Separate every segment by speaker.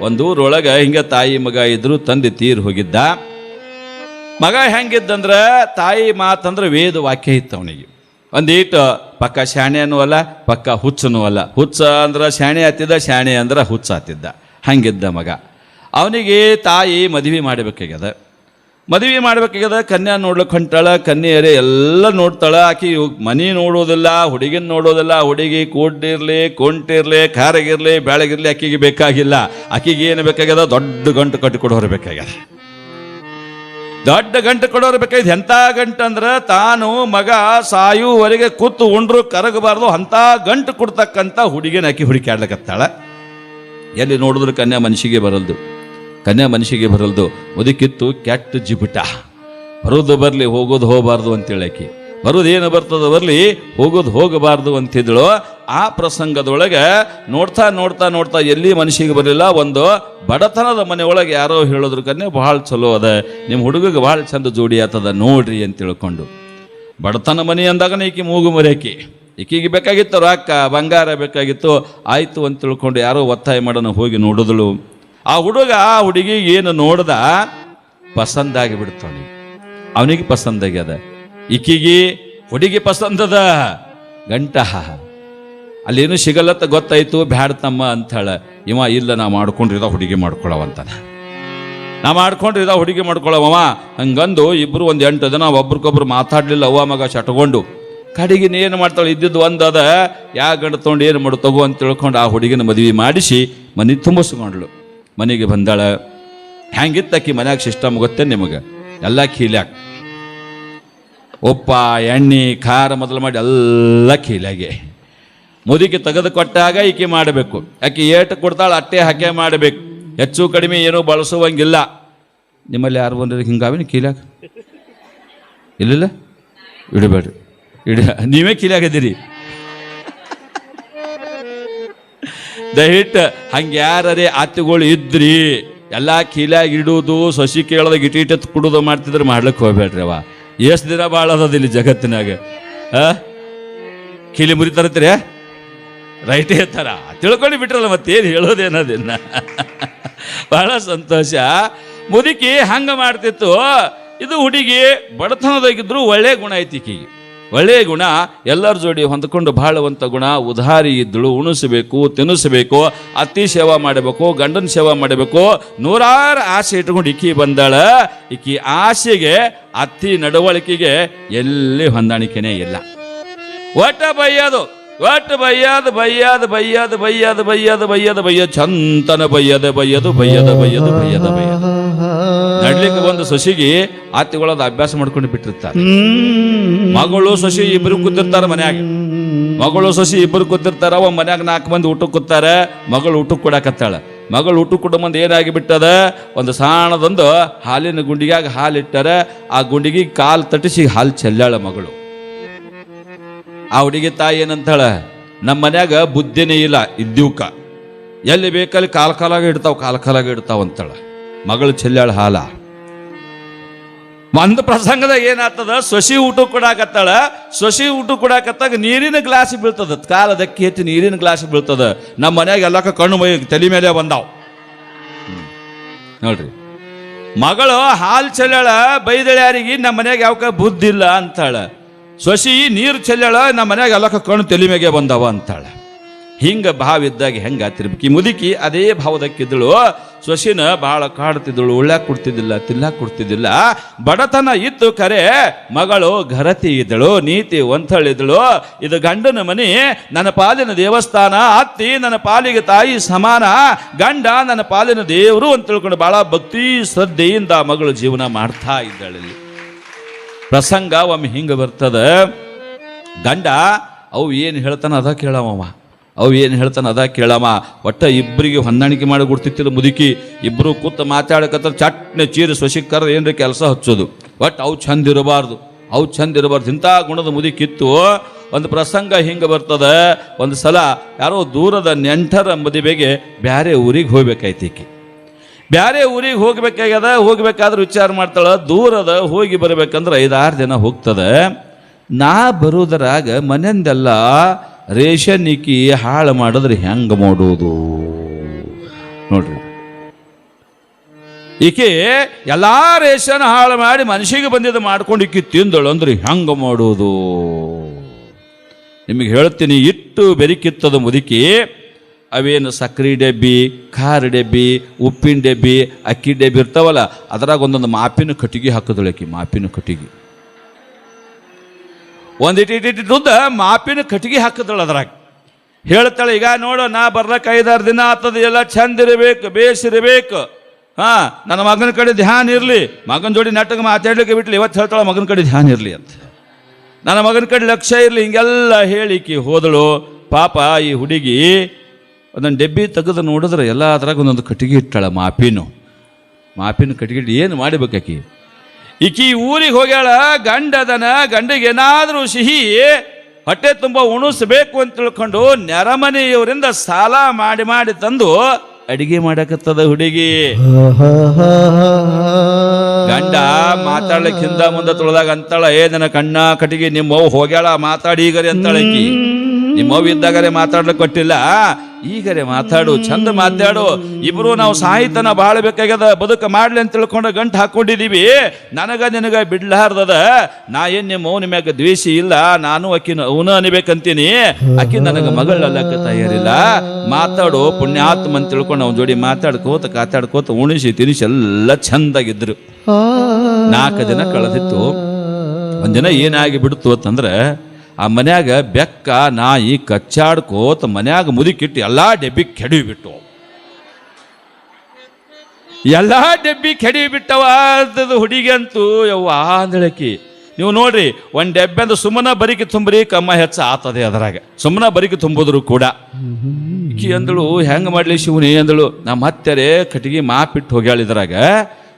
Speaker 1: ಒಂದು ಊರೊಳಗೆ ಹಿಂಗ ತಾಯಿ ಮಗ ಇದ್ರು ತಂದೆ ತೀರ್ ಹೋಗಿದ್ದ. ಮಗ ಹೆಂಗಿದ್ದಂದ್ರೆ ತಾಯಿ ಮಾತಂದ್ರೆ ವೇದ ವಾಕ್ಯ ಇತ್ತು ಅವನಿಗೆ. ಒಂದೀಟು ಪಕ್ಕ ಶಾಣೆನೂ ಅಲ್ಲ, ಪಕ್ಕ ಹುಚ್ಚನೂ ಅಲ್ಲ. ಹುಚ್ಚ ಅಂದ್ರೆ ಶಾಣೆ ಹತ್ತಿದ್ದ ಶಾಣೆ ಅಂದ್ರೆ ಹುಚ್ಚ ಹತ್ತಿದ್ದ ಹಂಗಿದ್ದ ಮಗ. ಅವನಿಗೆ ತಾಯಿ ಮದುವೆ ಮಾಡಬೇಕಾಗ್ಯದ. ಮದುವೆ ಮಾಡ್ಬೇಕಾಗ್ಯದ, ಕನ್ಯಾ ನೋಡ್ಲಿಕ್ಕೆ ಹೊಂಟಾಳ, ಕನ್ಯೆಯರೇ ಎಲ್ಲ ನೋಡ್ತಾಳ. ಆಕಿ ಮನೆ ನೋಡೋದಿಲ್ಲ, ಹುಡುಗಿನ ನೋಡೋದಿಲ್ಲ, ಹುಡುಗಿ ಕೂಡಿರ್ಲಿ ಕೊಂಟಿರ್ಲಿ ಖಾರಗಿರ್ಲಿ ಬೆಳಗಿರ್ಲಿ ಆಕೆಗೆ ಬೇಕಾಗಿಲ್ಲ. ಆಕೆಗೆ ಏನು ಬೇಕಾಗ್ಯದ, ದೊಡ್ಡ ಗಂಟು ಕಟ್ಟಿ ಕೊಡೋರು ಬೇಕಾಗ್ಯದ. ದೊಡ್ಡ ಗಂಟು ಕೊಡೋರು ಬೇಕಾಗಿದೆ ಎಂಥ ಗಂಟು ಅಂದ್ರೆ, ತಾನು ಮಗ ಸಾಯುವರೆಗೆ ಕೂತು ಉಂಡ್ರು, ಕರಗಬಾರ್ದು, ಅಂಥ ಗಂಟು ಕೊಡ್ತಕ್ಕಂಥ ಹುಡುಗಿನ ಆಕಿ ಹುಡುಕಾಡ್ಲಿಕ್ಕೆ ಎಲ್ಲಿ ನೋಡಿದ್ರು ಕನ್ಯಾ ಮನುಷ್ಯಗೆ ಬರಲ್ದು. ಕನ್ಯಾ ಮನುಷ್ಯಗೆ ಬರಲ್ದು, ಮುದುಕಿತ್ತು ಕೆಟ್ಟ ಜಿಬಿಟ. ಬರೋದು ಬರಲಿ, ಹೋಗೋದು ಹೋಗಬಾರ್ದು ಅಂತೇಳಿ ಬರೋದು ಏನು ಬರ್ತದ ಬರಲಿ, ಹೋಗೋದು ಹೋಗಬಾರ್ದು ಅಂತಿದ್ಳು. ಆ ಪ್ರಸಂಗದೊಳಗೆ ನೋಡ್ತಾ ನೋಡ್ತಾ ನೋಡ್ತಾ ಎಲ್ಲಿ ಮನುಷ್ಯಗೆ ಬರಲಿಲ್ಲ, ಒಂದು ಬಡತನದ ಮನೆಯೊಳಗೆ ಯಾರೋ ಹೇಳಿದ್ರು, ಕನ್ಯಾ, ಭಾಳ ಚಲೋ ಅದ. ನಿಮ್ಮ ಹುಡುಗಗೆ ಭಾಳ ಚಂದ ಜೋಡಿ ಆತದ, ನೋಡ್ರಿ ಅಂತ ತಿಳ್ಕೊಂಡು. ಬಡತನ ಮನೆ ಅಂದಾಗ ಈಕಿ ಮೂಗು ಮರೆಯಕಿ ಈಕಿಗೆ ಬೇಕಾಗಿತ್ತು ರೊಕ್ಕ, ಬಂಗಾರ ಬೇಕಾಗಿತ್ತು, ಆಯಿತು ಅಂತ ತಿಳ್ಕೊಂಡು ಯಾರೋ ಒತ್ತಾಯ ಮಾಡೋಣ ಹೋಗಿ ನೋಡಿದಳು. ಆ ಹುಡುಗ ಆ ಹುಡುಗಿ ಏನು ನೋಡ್ದ, ಪಸಂದಾಗಿ ಬಿಡ್ತಾನೆ ಅವನಿಗೆ ಪಸಂದಾಗ್ಯದ. ಇಕ್ಕಿಗೆ, ಹುಡುಗಿ ಪಸಂದದ. ಗಂಟ ಅಲ್ಲೇನು ಸಿಗಲ್ಲತ್ತ ಗೊತ್ತಾಯ್ತು, ಬ್ಯಾಡ ತಮ್ಮ ಅಂತಾಳ ಇವ ಇಲ್ಲ, ನಾ ಮಾಡ್ಕೊಂಡ್ರಿದ ಹುಡುಗಿ ಮಾಡ್ಕೊಳವಂತಾನ ನಾ ಮಾಡ್ಕೊಂಡ್ರಿದ ಹುಡುಗಿ ಮಾಡ್ಕೊಳ್ಳವ ಹಂಗಂದು ಇಬ್ರು ಒಂದು ಎಂಟು ದಿನ ಒಬ್ರಿಗೊಬ್ರು ಮಾತಾಡ್ಲಿಲ್ಲ, ಅವ್ವ ಮಗ ಚಟ್ಕೊಂಡು ಕಡೆಗಿನ ಏನು ಮಾಡ್ತಾಳೆ? ಇದ್ದಿದ್ದು ಒಂದದ ಯಾ ಗಂಡ ತೊಗೊಂಡು ಏನು ಮಾಡು ಅಂತ ತಿಳ್ಕೊಂಡು ಆ ಹುಡುಗಿನ ಮದುವೆ ಮಾಡಿಸಿ ಮನೆ ತುಂಬಿಸ್ಕೊಂಡ್ಳು. ಮನೆಗೆ ಬಂದಾಳ. ಹೆಂಗಿತ್ತಕ್ಕಿ ಮನ್ಯಾಗ ಸಿಸ್ಟಮ್ ಗೊತ್ತೆ ನಿಮಗೆ? ಎಲ್ಲ ಕೀಲ್ಯಾಕ ಉಪ್ಪ, ಎಣ್ಣೆ, ಖಾರ ಮೊದಲು ಮಾಡಿ ಎಲ್ಲ ಕೀಲಾಗೆ ಮುದುಕಿ ತೆಗೆದು ಕೊಟ್ಟಾಗ ಈಕೆ ಮಾಡಬೇಕು. ಆಕೆ ಏಟು ಕೊಡ್ತಾಳೆ ಅಟ್ಟೆ ಹಾಕೇ ಮಾಡಬೇಕು. ಹೆಚ್ಚು ಕಡಿಮೆ ಏನೂ ಬಳಸುವಂಗಿಲ್ಲ. ನಿಮ್ಮಲ್ಲಿ ಯಾರು ಬಂದ್ರೆ ಹಿಂಗಾವಿನ ಕೀಲಾಗ ಇಲ್ಲಿಲ್ಲ? ಇಡಬೇಡ್ರಿ. ಇಡ ನೀವೇ ಕೀಲಾಗದಿರಿ ದಯವಿಟ್ಟು ಹಂಗೆ ಯಾರೇ ಆತಿಗಳು ಇದ್ರಿ. ಎಲ್ಲ ಕೀಲಾಗಿ ಇಡುವುದು ಸಸಿ ಕೇಳದಾಗ ಇಟ್ಟು ಕುಡುದು ಮಾಡ್ತಿದ್ರೆ ಮಾಡ್ಲಿಕ್ಕೆ ಹೋಗ್ಬೇಡ್ರಿ ಅವ ಎಷ್ಟು ದಿನ ಭಾಳ ಇಲ್ಲಿ ಜಗತ್ತಿನಾಗ? ಕೀಲಿ ಮುರಿತಾರತ್ರಿ ರೈಟ್ ಹೇಳ್ತಾರ? ತಿಳ್ಕೊಂಡು ಬಿಟ್ರಲ್ಲ ಮತ್ತೇನು ಹೇಳೋದೇನದಿನ್ನ ಬಹಳ ಸಂತೋಷ. ಮುದುಕಿ ಹಂಗ ಮಾಡ್ತಿತ್ತು. ಇದು ಹುಡುಗಿ ಬಡತನದಾಗಿದ್ರು ಒಳ್ಳೆ ಗುಣ ಐತಿ ಈಕಿಗೆ. ಒಳ್ಳೆಯ ಗುಣ, ಎಲ್ಲರ ಜೋಡಿ ಹೊಂದ್ಕೊಂಡು ಬಾಳುವಂಥ ಗುಣ, ಉದಾರಿ ಇದ್ದಳು, ಉಣಿಸಬೇಕು, ತಿನ್ನಿಸಬೇಕು, ಅತ್ತಿ ಸೇವಾ ಮಾಡಬೇಕು, ಗಂಡನ ಸೇವಾ ಮಾಡಬೇಕು, ನೂರಾರು ಆಸೆ ಇಟ್ಕೊಂಡು ಇಕ್ಕಿ ಬಂದಾಳ. ಇಕ್ಕಿ ಆಸೆಗೆ, ಅತ್ತಿ ನಡವಳಿಕೆಗೆ ಎಲ್ಲಿ ಹೊಂದಾಣಿಕೆನೇ ಇಲ್ಲ. ಒಟ್ಟ ಬೈಯೋದು ಒಟ್ಟು ಬೈಯದು ಬೈಯದು ಬೈಯದು ಬೈಯದು ಬೈಯದು ಬೈಯದು ಬೈಯ ಚಂತನ ಬೈಯದ, ಬೈಯದು ಬೈಯದ ಬೈಯದು ಬೈಯದ, ಬೈಯದು. ನಡ್ಲಿಕ್ಕೆ ಒಂದು ಸೊಸಿಗೆ ಆತಿಗಳದ ಅಭ್ಯಾಸ ಮಾಡ್ಕೊಂಡು ಬಿಟ್ಟಿರ್ತಾರೆ. ಮಗಳು ಸೊಸಿ ಇಬ್ಬರು ಕೂತಿರ್ತಾರ ಮನ್ಯಾಗ. ಮಗಳು ಸೊಸಿ ಇಬ್ಬರು ಕೂತಿರ್ತಾರ, ಅವ ಮನ್ಯಾಗ ನಾಲ್ಕು ಮಂದಿ ಊಟಕ್ಕೆ ಕೂತಾರ, ಮಗಳು ಊಟಕ್ಕೆ ಕೊಡಾಕತ್ತಾಳ. ಮಗಳು ಊಟಕ್ಕೆ ಕೊಡ ಮಂದಿ ಏನಾಗಿ ಬಿಟ್ಟದ? ಒಂದು ಸಾಣದೊಂದು ಹಾಲಿನ ಗುಂಡಿಗ್ಯಾಗ ಹಾಲಿಟ್ಟಾರ, ಆ ಗುಂಡಿಗೆ ಕಾಲು ತಟ್ಟಿಸಿ ಹಾಲು ಚೆಲ್ಲಾಳ ಮಗಳು. ಆ ಹುಡುಗಿ ತಾಯಿ ಏನಂತಾಳ? ನಮ್ಮ ಮನ್ಯಾಗ ಬುದ್ಧಿನೇ ಇಲ್ಲ ಇದ್ದೀವ್ಕ ಎಲ್ಲಿ ಬೇಕಲ್ಲಿ ಕಾಲ ಕಾಲಾಗ ಇಡ್ತಾವ, ಕಾಲ ಕಾಲಾಗ ಇಡ್ತಾವ ಅಂತಾಳ. ಮಗಳು ಚೆಲ್ಲಾಳ ಹಾಲ. ಒಂದು ಪ್ರಸಂಗದಾಗ ಏನಾಗ್ತದ? ಸೊಸಿ ಊಟ ಕೊಡಾಕತ್ತಾಳ. ಸೊಸಿ ಊಟ ಕೊಡಾಕತ್ತಾಗ ನೀರಿನ ಗ್ಲಾಸ್ ಬೀಳ್ತದ. ಕಾಲದಕ್ಕೆ ಹೆಚ್ಚು ನೀರಿನ ಗ್ಲಾಸ್ ಬೀಳ್ತದ. ನಮ್ಮ ಮನ್ಯಾಗ ಎಲ್ಲಕ್ಕ ಕಣ್ಣು ಮೈ, ತಲೆ ಮೇಲೆ ಬಂದಾವ್. ನೋಡ್ರಿ. ಮಗಳು ಹಾಲು ಚೆಲ್ಲಾಳ ಬೈದಳ್ಯಾರಿಗೆ ನಮ್ಮ ಮನ್ಯಾಗ ಯಾವಕ ಬುದ್ಧಿ ಇಲ್ಲ ಅಂತಾಳ. ಸೊಸಿ, ನೀರು ಚೆಲ್ಲಾಳ ನಮ್ಮ ಮನ್ಯಾಗ ಎಲ್ಲಕ್ಕ ಕಣ್ಣು ತಲೆ ಬಂದವ ಅಂತಾಳೆ. ಹಿಂಗ ಭಾವ ಇದ್ದಾಗ ಹೆಂಗ ಆತಿರ್ಬೇಕು ಮುದುಕಿ ಅದೇ ಭಾವದಕ್ಕಿದ್ದಳು. ಸೊಸಿನ ಬಹಳ ಕಾಡ್ತಿದ್ದಳು ಉಳ್ಳಾಕ್ ಕೊಡ್ತಿದ್ದಿಲ್ಲ ತಿಲ್ಲಾಕ್ ಕೊಡ್ತಿದ್ದಿಲ್ಲ. ಬಡತನ ಇತ್ತು ಕರೆ, ಮಗಳು ಘರತಿ ಇದ್ದಳು, ನೀತಿ ಒಂಥಳಿದಳು ಇದು ಗಂಡನ ಮನೆ, ನನ್ನ ಪಾಲಿನ ದೇವಸ್ಥಾನ, ಅತ್ತಿ ನನ್ನ ಪಾಲಿಗೆ ತಾಯಿ ಸಮಾನ. ಗಂಡ ನನ್ನ ಪಾಲಿನ ದೇವರು ಅಂತ ತಿಳ್ಕೊಂಡು ಬಹಳ ಭಕ್ತಿ ಶ್ರದ್ಧೆಯಿಂದ ಮಗಳು ಜೀವನ ಮಾಡ್ತಾ ಇದ್ದಾಳಲ್ಲಿ ಪ್ರಸಂಗ ಒಮ್ಮೆ ಹಿಂಗೆ ಬರ್ತದ. ಗಂಡ, ಅವು ಏನು ಹೇಳ್ತಾನ ಅದ ಕೇಳವ ಅವು ಏನು ಹೇಳ್ತಾನ ಅದ ಕೇಳಮ್ಮ ಒಟ್ಟ ಇಬ್ಬರಿಗೆ ಹೊಂದಾಣಿಕೆ ಮಾಡಿ ಕೊಡ್ತಿತ್ತಿಲ್ಲ ಮುದುಕಿ ಇಬ್ಬರು ಕೂತು ಮಾತಾಡಕತ್ತ ಚಟ್ನೆ ಚೀರಿ ಸೊಸಿಕ್ಕರ ಏನರ ಕೆಲಸ ಹಚ್ಚೋದು. ಒಟ್ಟು ಅವು ಚಂದ ಇರಬಾರ್ದು. ಅವು ಚಂದ ಇರಬಾರ್ದು. ಇಂಥ ಗುಣದ ಮುದುಕಿತ್ತು. ಒಂದು ಪ್ರಸಂಗ ಹಿಂಗೆ ಬರ್ತದ. ಒಂದು ಸಲ ಯಾರೋ ದೂರದ ನೆಂಟರ ಮದುವೆಗೆ ಬ್ಯಾರೆ ಊರಿಗೆ ಹೋಗ್ಬೇಕಾಯ್ತು ಬ್ಯಾರೆ ಊರಿಗೆ ಹೋಗ್ಬೇಕಾಗ್ಯದ, ಹೋಗ್ಬೇಕಾದ್ರೆ ವಿಚಾರ ಮಾಡ್ತಾಳೆ, ದೂರದ ಹೋಗಿ ಬರ್ಬೇಕಂದ್ರೆ ಐದಾರು ದಿನ ಹೋಗ್ತದ. ನಾ ಬರೋದರಾಗ ಮನೆಯಿಂದೆಲ್ಲ ರೇಷನ್ ಇಕ್ಕಿ ಹಾಳು ಮಾಡಿದ್ರೆ ಹೆಂಗೆ ಮಾಡೋದು? ನೋಡ್ರಿ. ಈಕೆ ಎಲ್ಲಾ ರೇಷನ್ ಹಾಳು ಮಾಡಿ ಮನುಷ್ಯಗೆ ಬಂದಿದ್ದು ಮಾಡ್ಕೊಂಡು ಇಕ್ಕಿ ತಿಂದಳು ಅಂದ್ರೆ ಹೆಂಗೆ ಮಾಡೋದು? ನಿಮಗೆ ಹೇಳ್ತೀನಿ, ಇಟ್ಟು ಬೆರಿಕಿತ್ತದ ಮುದುಕಿ. ಅವೇನು ಸಕ್ರೆ ಡಬ್ಬಿ, ಖಾರ ಡಬ್ಬಿ, ಉಪ್ಪಿನ ಡಬ್ಬಿ, ಅಕ್ಕಿ ಡಬ್ಬಿ ಇರ್ತಾವಲ್ಲ, ಅದ್ರಾಗ ಒಂದೊಂದು ಮಾಪಿನ ಕಟ್ಟಿಗೆ ಹಾಕಿದಳು ಆಕಿ, ಮಾಪಿನ ಕಟ್ಟಿಗೆ. ಒಂದಿಟ್ಟು ಇಟ್ಟಿಟ್ಟು ಉದ್ದ ಮಾಪಿನ ಕಟ್ಟಿಗೆ ಹಾಕಿದಳು ಅದ್ರಾಗ. ಹೇಳ್ತಾಳೆ, ಈಗ ನೋಡು, ನಾ ಬರ್ಲಕ್ಕ ಐದಾರು ದಿನ ಆತದ, ಎಲ್ಲ ಚಂದ ಇರಬೇಕು ಬೇಸಿರಬೇಕು ಹಾ, ನನ್ನ ಮಗನ ಕಡೆ ಧ್ಯಾನ ಇರಲಿ, ಮಗನ ಜೋಡಿ ನಾಟಕ ಮಾತಾಡ್ಲಿಕ್ಕೆ ಬಿಟ್ಲಿ, ಇವತ್ತು ಹೇಳ್ತಾಳೆ, ಮಗನ ಕಡೆ ಧ್ಯಾನ ಇರಲಿ ಅಂತ. ನನ್ನ ಮಗನ ಕಡೆ ಲಕ್ಷ್ಯ ಇರಲಿ, ಹಿಂಗೆಲ್ಲ ಹೇಳಿಕಿ ಹೋದಳು. ಪಾಪ, ಈ ಹುಡುಗಿ ಅದನ್ನು ಡೆಬ್ಬಿ ತೆಗೆದು ನೋಡಿದ್ರೆ ಎಲ್ಲ ಅದ್ರಾಗ ಒಂದೊಂದು ಕಟ್ಟಿಗೆ ಇಟ್ಟಾಳೆ ಮಾಪಿನು. ಮಾಪಿನ ಕಟ್ಟಿಗೆ ಏನು ಮಾಡಬೇಕಾಕಿ? ಈಕಿ ಊರಿಗೆ ಹೋಗ್ಯಾಳ, ಗಂಡದನ, ಗಂಡಿಗೆ ಏನಾದರೂ ಸಿಹಿ, ಹೊಟ್ಟೆ ತುಂಬ ಉಣಿಸ್ಬೇಕು ಅಂತ ತಿಳ್ಕೊಂಡು ನೆರಮನೆಯವರಿಂದ ಸಾಲ ಮಾಡಿ ಮಾಡಿ ತಂದು ಅಡಿಗೆ ಮಾಡಕತ್ತದ ಹುಡುಗಿ. ಗಂಡ ಮಾತಾಡ್ಲಿಕ್ಕಿಂತ ಮುಂದೆ ತೊಳೆದಾಗ ಅಂತಳ, ಏ ನನ್ನ ಕಣ್ಣ ಕಟ್ಟಿಗೆ ನಿಮ್ಮವ್ ಹೋಗ್ಯಾಳ, ಮಾತಾಡಿ ಈಗರಿ ಅಂತಾಳ ಈಕಿ. ನಿಮ್ಮವ್ ಇದ್ದಾಗರೆ ಮಾತಾಡ್ಲಿಕ್ಕೆ ಕೊಟ್ಟಿಲ್ಲ. ಈಗರೆ ಮಾತಾಡು, ಚಂದ ಮಾತಾಡು. ಇಬ್ರು ನಾವು ಸಾಹಿತ್ಯನ ಬಾಳ್ಬೇಕಾಗ್ಯದ, ಬದುಕ ಮಾಡ್ಲಿ ಅಂತ ತಿಳ್ಕೊಂಡು ಗಂಟು ಹಾಕೊಂಡಿದೀವಿ. ನನಗ ನಿನಗ ಬಿಡ್ಲಾರ್ದದ. ನಾ ಏನ್ ನಿಮ್ಮ ಅವ್ನ ಮ್ಯಾಗ ದ್ವೇಷಿ ಇಲ್ಲ, ನಾನು ಅಕ್ಕಿನ ಅವನ ಅನಿಬೇಕಂತೀನಿ. ಅಕ್ಕಿ ನನಗ ಮಗಳಲ್ಲಕ್ಕ ತಯಾರಿಲ್ಲ. ಮಾತಾಡು, ಪುಣ್ಯಾತ್ಮ ಅಂತ ತಿಳ್ಕೊಂಡು ಅವ್ನ ಜೋಡಿ ಮಾತಾಡ್ಕೋತ, ಕಾತಾಡ್ಕೋತ, ಉಣಿಸಿ, ತಿನಿಸಿ ಎಲ್ಲ ಚಂದಾಗಿದ್ರು. ನಾಲ್ಕು ದಿನ ಕಳೆದಿತ್ತು. ಒಂದಿನ ಏನಾಗಿ ಬಿಡ್ತು ಅಂತಂದ್ರೆ ಆ ಮನ್ಯಾಗ ಬೆಕ್ಕ, ನಾಯಿ, ಕಚ್ಚಾಡ್ಕೋತ ಮನ್ಯಾಗ ಮುದುಕಿಟ್ಟು ಎಲ್ಲ ಡೆಬ್ಬಿ ಕೆಡವಿ ಬಿಟ್ಟು ಎಲ್ಲ ಡೆಬ್ಬಿ ಕೆಡಿ ಬಿಟ್ಟವ ಹುಡುಗಿ ಅಂತೂ ಯವ್ವ ಅಂದಳಕಿ ನೀವು ನೋಡ್ರಿ, ಒಂದು ಡೆಬ್ಬೆ ಅಂದ್ರೆ ಸುಮ್ಮನೆ ಬರಿಕೆ ತುಂಬ್ರಿ, ಕಮ್ಮ ಹೆಚ್ಚ ಆತದೆ ಅದರಾಗ. ಸುಮ್ಮನೆ ಬರಿಕೆ ತುಂಬಿದ್ರು ಕೂಡ. ಅಂದಳು, ಹೆಂಗ ಮಾಡ್ಲಿ ಶಿವನಿ? ಅಂದಳು. ನಮ್ಮ ಹತ್ತರೇ ಕಟ್ಟಿಗೆ ಮಾಪಿಟ್ಟು ಹೋಗ್ಯಾಳ ಇದ್ರಾಗ.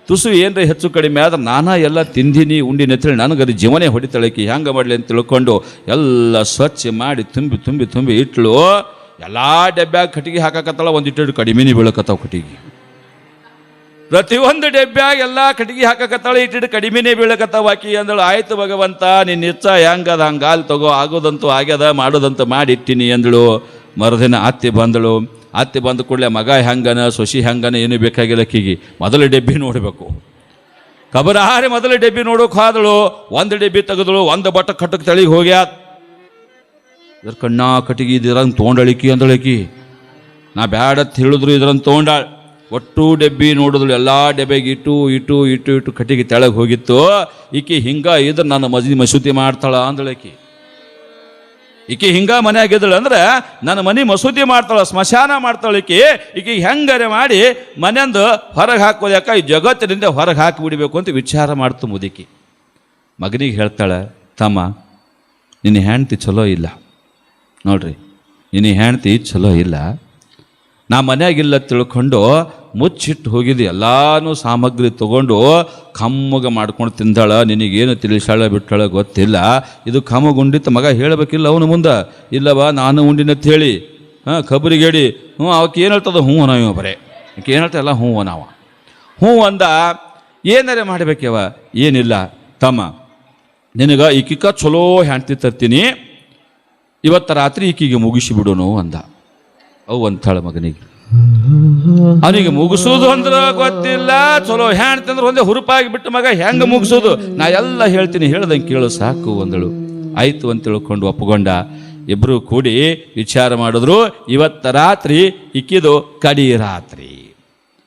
Speaker 1: ತುಸು ಏನರ ಹೆಚ್ಚು ಕಡಿಮೆ ಆದ್ರೆ ನಾನಾ ಎಲ್ಲ ತಿಂದಿನಿ ಉಂಡಿನ ತಿಳಿ ನನಗದು ಜೀವನೇ ಹೊಡಿತಾಳಕಿ. ಹೆಂಗ ಮಾಡಲಿ ಅಂತ ತಿಳ್ಕೊಂಡು ಎಲ್ಲ ಸ್ವಚ್ಛ ಮಾಡಿ ತುಂಬಿ ತುಂಬಿ ತುಂಬಿ ಇಟ್ಲು. ಎಲ್ಲ ಡಬ್ಬ್ಯಾಗ ಕಟ್ಟಿಗೆ ಹಾಕಾಕತ್ತಲ್ಲ ಒಂದಿಟ್ಟು ಕಡಿಮೆನೇ ಬೀಳಕತ್ತಾವ ಕಟ್ಟಿಗೆ. ಪ್ರತಿಯೊಂದು ಡೆಬ್ಬ್ಯಾಗ ಎಲ್ಲ ಕಟ್ಟಿಗೆ ಹಾಕಕತ್ತಾಳ ಇಟ್ಟಿಟ್ಟು ಕಡಿಮೆನೇ ಬೀಳಕತ್ತಾವ ಆಕಿ ಅಂದಳು. ಆಯ್ತು ಭಗವಂತ, ನಿನ್ನ ಇಚ್ಛ ಹೆಂಗದ, ಹಂಗಾಲ್ ತಗೋ, ಆಗೋದಂತೂ ಆಗ್ಯದ, ಮಾಡೋದಂತೂ ಮಾಡಿಟ್ಟಿನಿ ಅಂದಳು. ಮರುದಿನ ಅತ್ತಿ ಬಂದಳು. ಅತ್ತಿ ಬಂದ ಕೂಡಲೇ, ಮಗ, ಹೆಂಗನ? ಸೊಸಿ ಹೆಂಗನ? ಏನು ಬೇಕಾಗಿಲ್ಲ ಕಿಗಿ ಮೊದಲು ಡೆಬ್ಬಿ ನೋಡಬೇಕು. ಕಬರಾರಿ ಮೊದಲು ಡೆಬ್ಬಿ ನೋಡೋಕೆ ಹೋದಳು, ಒಂದು ಡೆಬ್ಬಿ ತೆಗೆದಳು, ಒಂದು ಬಟ್ಟ ಕಟ್ಟಕ್ಕೆ ತಳಿಗೆ ಹೋಗ್ಯಾತ್ ಇದ್ರ ಕಣ್ಣ ಕಟ್ಟಿಗೆ ಇದ್ರಂಗೆ ತೊಗೊಂಡಳಿಕಿ ಅಂದಳಿಕಿ ನಾ ಬ್ಯಾಡ ಅಂತ ಹೇಳಿದ್ರು ಇದ್ರಂಗೆ ತೊಗೊಂಡಾಳ ಒಟ್ಟು ಡೆಬ್ಬಿ ನೋಡಿದ್ಳು, ಎಲ್ಲ ಡೆಬ್ಬೆಗೆ ಇಟ್ಟು ಇಟ್ಟು ಇಟ್ಟು ಇಟ್ಟು ಕಟ್ಟಿಗೆ ತೆಳಗೆ ಹೋಗಿತ್ತು. ಈಕೆ ಹಿಂಗ ಇದ್ರೆ ನನ್ನ ಮಜಿ ಮಸೂತಿ ಮಾಡ್ತಾಳ ಅಂದಳಕಿ ಈಕಿ ಹಿಂಗ ಮನ್ಯಾಗಿದ್ದಳು ಅಂದ್ರೆ ನನ್ನ ಮನೆ ಮಸೂದಿ ಮಾಡ್ತಾಳ, ಸ್ಮಶಾನ ಮಾಡ್ತಾಳ ಈಕಿ. ಈಕಿ ಹೆಂಗರೆ ಮಾಡಿ ಮನೆಯಂದು ಹೊರಗೆ ಹಾಕೋದು ಯಾಕ ಈ ಜಗತ್ತಿನಿಂದ ಹೊರಗೆ ಹಾಕಿ ಬಿಡಬೇಕು ಅಂತ ವಿಚಾರ ಮಾಡ್ತು ಮುದುಕಿ. ಮಗನಿಗೆ ಹೇಳ್ತಾಳೆ, ತಮ್ಮ, ನಿನ್ನ ಹೆಂಡ್ತಿ ಚಲೋ ಇಲ್ಲ. ನೋಡ್ರಿ, ನಿನ್ನ ಹೆಂಡ್ತಿ ಚಲೋ ಇಲ್ಲ. ನಾ ಮನೆಯಾಗಿಲ್ಲ ತಿಳ್ಕೊಂಡು ಮುಚ್ಚಿಟ್ಟು ಹೋಗಿದ್ದು. ಎಲ್ಲಾನು ಸಾಮಗ್ರಿ ತಗೊಂಡು ಕಮ್ಮಗ ಮಾಡ್ಕೊಂಡು ತಿಂದಾಳ. ನಿನಗೇನು ತಿಳಿಸಾಳ ಬಿಟ್ಟಾಳ ಗೊತ್ತಿಲ್ಲ. ಇದು ಕಮ್ಮಗುಂಡಿತ್ತು ಮಗ ಹೇಳಬೇಕಿಲ್ಲ ಅವನು ಮುಂದೆ. ಇಲ್ಲವಾ, ನಾನು ಉಂಡಿನಂತ ಹೇಳಿ. ಹಾಂ ಖಬರಿಗೆ ಹೇಳಿ ಹ್ಞೂ, ಅವಕ್ಕೆ ಏನು ಹೇಳ್ತದ? ಹ್ಞೂ ಅನಾವ ಬರೇ. ಆಕೆ ಏನು ಹೇಳ್ತಾ ಇಲ್ಲ ಹ್ಞೂ ಅನಾವ ಹ್ಞೂ ಅಂದ, ಏನಾರೆ ಮಾಡಬೇಕವ ಏನಿಲ್ಲ. ತಮ್ಮ, ನಿನಗೆ ಈಕಿಕ ಚಲೋ ಹೆಂಡ್ತಿ ತರ್ತೀನಿ. ಇವತ್ತು ರಾತ್ರಿ ಈಕಿಗೆ ಮುಗಿಸಿ ಬಿಡೋನು ಅಂದ. ಅವು ಅಂತಾಳ ಮಗನಿಗೆ. ಅವನಿಗೆ ಮುಗಿಸೋದು ಅಂದ್ರೆ ಗೊತ್ತಿಲ್ಲ. ಚಲೋ ಹೇಳ್ತಂದ್ರೆ ಒಂದೇ ಹುರುಪಾಗಿ ಬಿಟ್ಟು ಮಗ ಹೆಂಗೆ ಮುಗಿಸೋದು ನಾ ಎಲ್ಲ ಹೇಳ್ತೀನಿ, ಹೇಳ್ದಂಗೆ ಕೇಳು, ಸಾಕು ಅಂದಳು. ಆಯ್ತು ಅಂತ ತಿಳ್ಕೊಂಡು ಒಪ್ಕೊಂಡ. ಇಬ್ರು ಕೂಡಿ ವಿಚಾರ ಮಾಡಿದ್ರು. ಇವತ್ತ ರಾತ್ರಿ ಇಕ್ಕಿದು ಕಡಿ ರಾತ್ರಿ.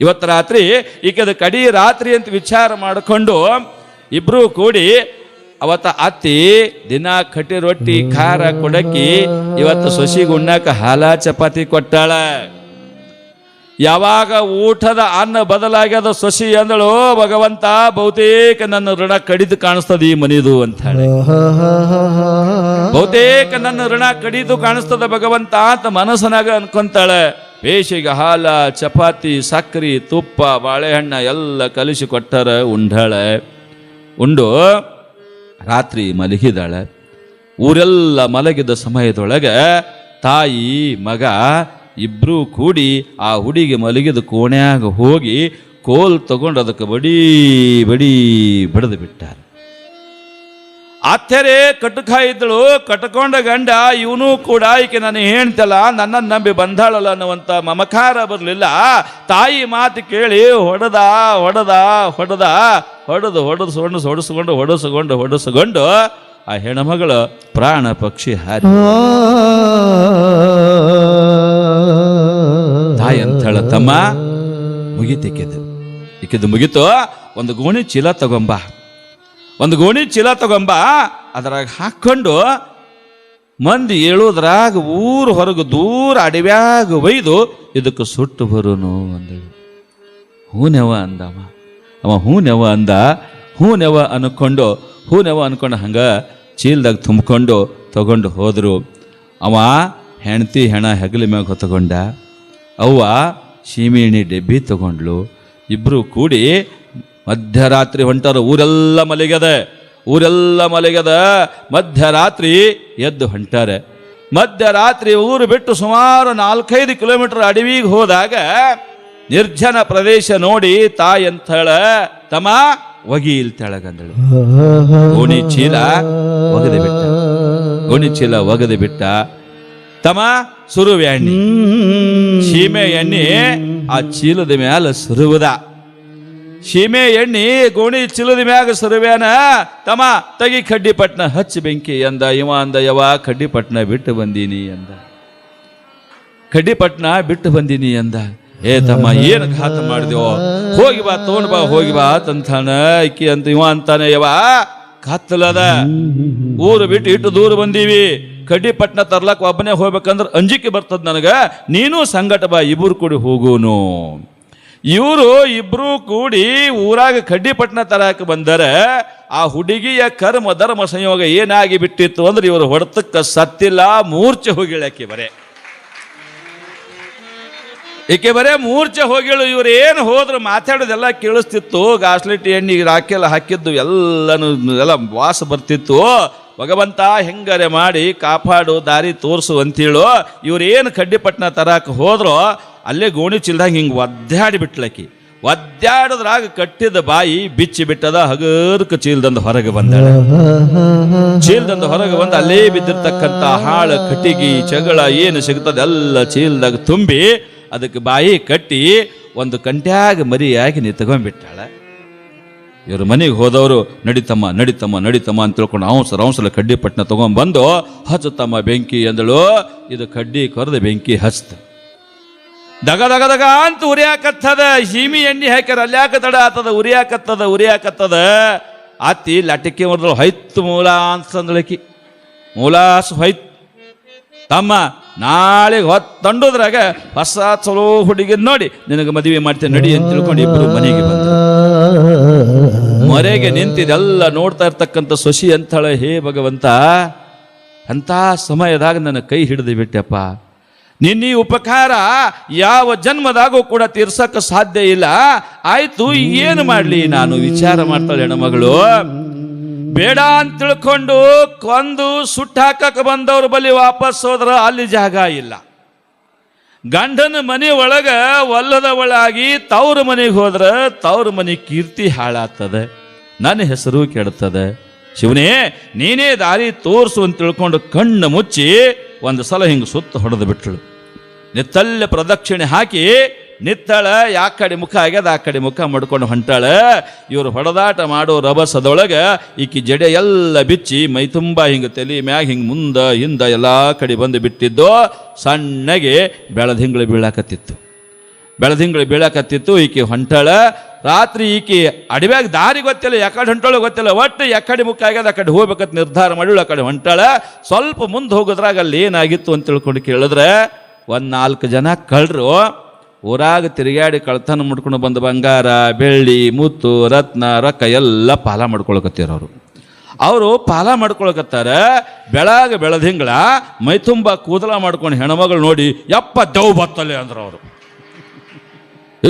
Speaker 1: ಇವತ್ತು ರಾತ್ರಿ ಈಕೆದು ಕಡಿ ರಾತ್ರಿ ಅಂತ ವಿಚಾರ ಮಾಡಿಕೊಂಡು ಇಬ್ಬರೂ ಕೂಡಿ ಅವತ್ತ ಅತ್ತಿ ದಿನ ಕಟ್ಟಿ ರೊಟ್ಟಿ, ಖಾರ ಕೊಡಕಿ ಇವತ್ತು ಸೊಸಿಗೆ ಉಣ್ಣಾಕ ಹಾಲ ಚಪಾತಿ ಕೊಟ್ಟಾಳ. ಯಾವಾಗ ಊಟದ ಅನ್ನ ಬದಲಾಗ್ಯದ ಸೊಸಿ ಅಂದಳು, ಭಗವಂತ ಬಹುತೇಕ ನನ್ನ ಋಣ ಕಡಿದು ಕಾಣಿಸ್ತದ ಈ ಮನಿದು ಅಂತ ಹೇಳಿ ಬಹುತೇಕ ನನ್ನ ಋಣ ಕಡಿದು ಕಾಣಿಸ್ತದ ಭಗವಂತ ಅಂತ ಮನಸ್ಸನಾಗ ಅನ್ಕೊಂತಾಳೆ. ಬೇಸಿಗೆ ಹಾಲ, ಚಪಾತಿ, ಸಕ್ರಿ, ತುಪ್ಪ, ಬಾಳೆಹಣ್ಣ ಎಲ್ಲ ಕಲಿಸಿ ಕೊಟ್ಟಾರ ಉಂಡಾಳೆ. ಉಂಡು ರಾತ್ರಿ ಮಲಗಿದಾಳೆ. ಊರೆಲ್ಲ ಮಲಗಿದ ಸಮಯದೊಳಗೆ ತಾಯಿ, ಮಗ ಇಬ್ಬರೂ ಕೂಡಿ ಆ ಹುಡುಗಿ ಮಲಗಿದ ಕೋಣೆಯಾಗ ಹೋಗಿ ಕೋಲ್ ತಗೊಂಡು ಅದಕ್ಕೆ ಬಡಿ ಬಡಿ ಬಡಿದು ಬಿಟ್ಟಾರ. ಅತ್ತೆರೆ ಕಟಕ ಇದ್ದಳು, ಕಟ್ಕೊಂಡ ಗಂಡ, ಇವನು ಕೂಡ ಈಕೆ ನಾನು ಹೇಳ್ತಲ್ಲ ನನ್ನನ್ನು ನಂಬಿ ಬಂದಾಳಲ್ಲ ಅನ್ನುವಂಥ ಮಮಕಾರ ಬರಲಿಲ್ಲ. ತಾಯಿ ಮಾತು ಕೇಳಿ, ಹೊಡೆದ ಹೊಡೆದ ಹೊಡೆದ, ಹೊಡೆದು ಹೊಡೆದು ಹೊಡೆಸ್ಕೊಂಡು ಹೊಡೆಸ್ಕೊಂಡು ಹೊಡೆಸ್ಕೊಂಡು, ಆ ಹೆಣ್ಮಗಳು ಪ್ರಾಣ ಪಕ್ಷಿ ಹಾರಿ. ತಾಯಿ ಅಂತ ತಮ್ಮ ಮುಗಿತಿಕ್ಕಿದ್ದು ಇಕ್ಕಿದ್ದು ಮುಗಿತು, ಒಂದು ಗೋಣಿ ಚೀಲ ತಗೊಂಬ. ಒಂದು ಗೋಣಿ ಚೀಲ ತಗೊಂಬ, ಅದ್ರಾಗ ಹಾಕ್ಕೊಂಡು ಮಂದಿ ಏಳೋದ್ರಾಗ ಊರು ಹೊರಗೆ ದೂರ ಅಡವ್ಯಾಗ ಒಯ್ದು ಇದಕ್ಕೆ ಸುಟ್ಟು ಬರೋನು ಅಂದಳು. ಹೂನೆವ ಅಂದವ. ಅವ ಹೂನೆವ ಅಂದ ಹೂನೆವ ಅನ್ಕೊಂಡು ಹೂನೆವ ಅನ್ಕೊಂಡು ಹಂಗೆ ಚೀಲ್ದಾಗ ತುಂಬಿಕೊಂಡು ತಗೊಂಡು ಹೋದರು. ಅವ ಹೆಣ್ತಿ ಹೆಣ ಹೆಗಲ ಮ್ಯಾಗ ಹೊತ್ತಗೊಂಡ ಅವ್ವ ಸೀಮೆಎಣ್ಣೆ ಡೆಬ್ಬಿ ತಗೊಂಡ್ಲು ಇಬ್ಬರು ಕೂಡಿ ಮಧ್ಯರಾತ್ರಿ ಹೊಂಟರು ಊರೆಲ್ಲ ಮಲಗ್ಯದ ಊರೆಲ್ಲ ಮಲಗ್ಯದ ಮಧ್ಯರಾತ್ರಿ ಎದ್ದು ಹೊಂಟಾರೆ. ಮಧ್ಯರಾತ್ರಿ ಊರು ಬಿಟ್ಟು ಸುಮಾರು ನಾಲ್ಕೈದು ಕಿಲೋಮೀಟರ್ ಅಡವಿಗೆ ಹೋದಾಗ ನಿರ್ಜನ ಪ್ರದೇಶ ನೋಡಿ ತಾಯಿ ಅಂತೇಳ ತಮ ತಮ್ಮ ಒಗಿ ಇಲ್ತಾಳಗಂದಳು ತೆಳಗಂದಳು. ಗೋಣಿ ಚೀಲ ಒಗದೆ ಬಿಟ್ಟ. ಗೋಣಿ ಚೀಲ ಒಗದೆ ಬಿಟ್ಟ. ತಮ್ಮ ಸುರುವೆ ಎಣ್ಣೆ. ಸೀಮೆ ಎಣ್ಣೆ ಆ ಚೀಲದ ಮ್ಯಾಲ ಸುರುವುದ. ಸೀಮೆ ಎಣ್ಣಿ ಗೋಣಿ ಚಿಲದ ಮ್ಯಾಗ ಸರ್ವೇನ ತಮ್ಮ ತಗಿ ಕಡ್ಡಿ ಪಟ್ನ ಹಚ್ಚಿ ಬೆಂಕಿ ಅಂದ ಇವ ಅಂದ, ಯವ ಕಡ್ಡಿ ಪಟ್ನ ಬಿಟ್ಟು ಬಂದೀನಿ ಅಂದ ಕಡ್ಡಿ ಪಟ್ನ ಬಿಟ್ಟು ಬಂದೀನಿ ಅಂದ ಏ ತಮ್ಮ, ಏನು ಘಾತ ಮಾಡಿದೆವು ಹೋಗಿ ಬಾ ತಗೊಂಡ್ ಬಾ, ಹೋಗಿ ಬಾ ತಂತಾನ ಇಕ್ಕಿ ಅಂತ, ಇವ ಅಂತಾನೆ, ಯವ ಕತ್ತಲದ ಊರು ಬಿಟ್ಟು ಇಟ್ಟು ದೂರ ಬಂದೀವಿ. ಕಡ್ಡಿ ಪಟ್ನ ತರ್ಲಕ್ ಒಬ್ಬನೇ ಹೋಗ್ಬೇಕಂದ್ರೆ ಅಂಜಿಕೆ ಬರ್ತದ ನನಗ. ನೀನು ಸಂಗಟ ಬಾ ಇಬ್ಬರು ಕೂಡಿ ಹೋಗೋನು. ಇವರು ಇಬ್ರು ಕೂಡಿ ಊರಾಗ ಕಡ್ಡಿಪಟ್ಟಣ ತರಕ್ಕೆ ತರಕ ಬಂದರೆ ಆ ಹುಡುಗಿಯ ಕರ್ಮ, ಧರ್ಮ ಸಂಯೋಗ ಏನಾಗಿ ಬಿಟ್ಟಿತ್ತು ಅಂದ್ರೆ ಇವರು ಹೊಡೆತಕ್ಕೆ ಸತ್ತಿಲ್ಲ, ಮೂರ್ಛೆ ಹೋಗಿಳಕ್ಕೆ ಬರೇ. ಈಕೆ ಬರೇ ಮೂರ್ಛೆ ಹೋಗಿಳು, ಇವ್ರು ಏನು ಹೋದ್ರು ಮಾತಾಡೋದೆಲ್ಲ ಕೇಳಿಸ್ತಿತ್ತು ಗಾಸ್ಲಿಟಿ ಎಣ್ಣೆಗೆ ರಾಕೆಲ್ಲ ಹಾಕಿದ್ದು ಎಲ್ಲನೂ, ಎಲ್ಲ ವಾಸ ಬರ್ತಿತ್ತು. ಭಗವಂತ ಹೆಂಗರೆ ಮಾಡಿ ಕಾಪಾಡು, ದಾರಿ ತೋರಿಸು ಅಂತೇಳು. ಇವ್ರೇನು ಕಡ್ಡಿಪಟ್ಟಣ ತರಕ್ಕೆ ಹೋದ್ರು ಅಲ್ಲೇ ಗೋಣಿ ಚಿಲ್ದಾಗ ಹಿಂಗೆ ಒದ್ದಾಡಿ ಬಿಟ್ಲಕ್ಕಿ ಒದ್ದಾಡದ್ರಾಗ ಕಟ್ಟಿದ ಬಾಯಿ ಬಿಚ್ಚಿ ಬಿಟ್ಟದ ಹಗರ್ಕ ಚೀಲ್ದಂದ ಹೊರಗೆ ಬಂದ ಚೀಲ್ದಂದ ಹೊರಗೆ ಬಂದ ಅಲ್ಲೇ ಬಿದ್ದಿರ್ತಕ್ಕಂಥ ಹಾಳು, ಕಟ್ಟಿಗೆ ಚಗಳ ಏನು ಸಿಗ್ತದೆ ಎಲ್ಲ ಚೀಲ್ದಾಗ ತುಂಬಿ ಅದಕ್ಕೆ ಬಾಯಿ ಕಟ್ಟಿ ಒಂದು ಕಂಟ್ಯಾಗ ಮರಿಯಾಗಿ ನೀ ಇವರು ಮನೆಗೆ ಹೋದವರು, ನಡಿತಮ್ಮ ನಡಿತಮ್ಮ ನಡಿತಮ್ಮ ಅಂತ ತಿಳ್ಕೊಂಡು ಅವಸರ ಅವಸರ ಕಡ್ಡಿ ಪಟ್ಟಣ ತಗೊಂಡ್ಬಂದು ಹಚ್ಚುತ್ತಮ್ಮ ಬೆಂಕಿ ಎಂದಳು. ಇದು ಕಡ್ಡಿ ಕೊರೆದು ಬೆಂಕಿ ಹಚ್ತ. ದಗ ದಗ ದಗ ಅಂತ ಉರಿಯಾಕತ್ತದ. ಸೀಮಿ ಎಣ್ಣೆ ಹಾಕ್ಯಾರ ಅಲ್ಯಾಕ ತಡ ಆತದ? ಉರಿಯಾಕತ್ತದ ಉರಿಯಾಕತ್ತದ. ಅತ್ತಿ ಲಟಕಿ ಮೊದಲು ಹೊಯ್ತು ಮೂಲ ಅಂತಂದಳಕಿ ಮೂಲಾಸು ಹೊಯ್ತು ತಮ್ಮ ನಾಳೆ ಹೊತ್ತಂಡೋದ್ರಾಗ ಹೊಸ ಚಲೋ ಹುಡುಗಿ ನೋಡಿ, ನಿನಗೆ ಮದುವೆ ಮಾಡ್ತೇನೆ, ನಡಿ ಅಂತ ತಿಳ್ಕೊಂಡು ಇಬ್ರು ಮನೆಗೆ ಬಂದ ಮೊರೆಗೆ ನಿಂತಿದೆಲ್ಲ ನೋಡ್ತಾ ಇರ್ತಕ್ಕಂಥ ಸೊಸಿ ಅಂತಳ, ಹೇ ಭಗವಂತ, ಅಂಥ ಸಮಯದಾಗ ನನ್ನ ಕೈ ಹಿಡಿದು ಬಿಟ್ಟೆಪ್ಪ. ನಿನ್ನ ಉಪಕಾರ ಯಾವ ಜನ್ಮದಾಗೂ ಕೂಡ ತೀರ್ಸಕ್ಕೆ ಸಾಧ್ಯ ಇಲ್ಲ. ಆಯ್ತು, ಏನು ಮಾಡಲಿ? ನಾನು ವಿಚಾರ ಮಾಡ್ತಾಳೆ ಹೆಣ್ಮಗಳು. ಬೇಡ ಅಂತ ತಿಳ್ಕೊಂಡು ಕೊಂದು ಸುಟ್ಟಾಕಕ್ಕೆ ಬಂದವ್ರ ಬಳಿ ವಾಪಸ್ ಹೋದ್ರೆ ಅಲ್ಲಿ ಜಾಗ ಇಲ್ಲ. ಗಂಡನ ಮನೆ ಒಳಗ ಒಲ್ಲದವಳಾಗಿ ತವ್ರ ಮನೆಗೆ ಹೋದ್ರೆ ತವ್ರ ಮನೆ ಕೀರ್ತಿ ಹಾಳಾಗ್ತದೆ. ನನ್ನ ಹೆಸರು ಕೆಡ್ತದೆ ಶಿವನೇ, ನೀನೇ ದಾರಿ ತೋರಿಸು ಅಂತ ತಿಳ್ಕೊಂಡು ಕಣ್ಣು ಮುಚ್ಚಿ ಒಂದು ಸಲ ಹಿಂಗೆ ಸುತ್ತ ಹೊಡೆದು ಬಿಟ್ಟಳು ನಿತ್ತಲ್ಲೇ ಪ್ರದಕ್ಷಿಣೆ ಹಾಕಿ ನಿತ್ತಳ ಯಾ ಕಡೆ ಮುಖ ಆಗ್ಯದ, ಆ ಕಡೆ ಮುಖ ಮಾಡ್ಕೊಂಡು ಹೊಂಟಾಳ. ಇವರು ಹೊಡೆದಾಟ ಮಾಡೋ ರಭಸದೊಳಗೆ ಈಕಿ ಜಡೆ ಎಲ್ಲ ಬಿಚ್ಚಿ ಮೈ ತುಂಬ ಹಿಂಗೆ ತಲೆ ಮ್ಯಾಗ ಹಿಂಗೆ ಮುಂದ, ಹಿಂದ ಎಲ್ಲ ಕಡೆ ಬಂದು ಬಿಟ್ಟಿದ್ದು. ಸಣ್ಣಗೆ ಬೆಳದಿಂಗಳು ಬೀಳಾಕತ್ತಿತ್ತು. ಬೆಳದಿಂಗಳು ಬೀಳಾಕತ್ತಿತ್ತು, ಈಕೆ ಹೊಂಟಾಳ. ರಾತ್ರಿ ಈಕೆ ಅಡವ್ಯಾಗ ದಾರಿ ಗೊತ್ತಿಲ್ಲ, ಯಾಕಡೆ ಹೊಂಟಾಳ ಗೊತ್ತಿಲ್ಲ. ಒಟ್ಟು ಯಾಕಡೆ ಮುಖ ಆಗ್ಯದ, ಆ ಕಡೆ ಹೋಗ್ಬೇಕಂತ ನಿರ್ಧಾರ ಮಾಡಿಳು, ಆ ಕಡೆ ಹೊಂಟಾಳ. ಸ್ವಲ್ಪ ಮುಂದೆ ಹೋಗೋದ್ರಾಗ ಅಲ್ಲಿ ಏನಾಗಿತ್ತು ಅಂತ ತಿಳ್ಕೊಂಡು ಕೇಳಿದ್ರೆ ಒಂದು ನಾಲ್ಕು ಜನ ಕಳ್ಳರು ಊರಾಗ ತಿರುಗಾಡಿ ಕಳ್ತನ ಮುಡ್ಕೊಂಡು ಬಂದ ಬಂಗಾರ, ಬೆಳ್ಳಿ, ಮುತ್ತು, ರತ್ನ, ರೊಕ್ಕ ಎಲ್ಲ ಪಾಲ ಮಾಡ್ಕೊಳಕತ್ತೀರ ಅವರು. ಪಾಲ ಮಾಡ್ಕೊಳಕತ್ತಾರೆ ಬೆಳಗ್ಗೆ ಬೆಳದಿಂಗಳ ಮೈ ತುಂಬ ಕೂದಲ ಮಾಡ್ಕೊಂಡು ಹೆಣ್ಮಗಳು ನೋಡಿ, ಯಪ್ಪ ದೆವ್ ಬತ್ತಲೆ ಅಂದ್ರು ಅವರು.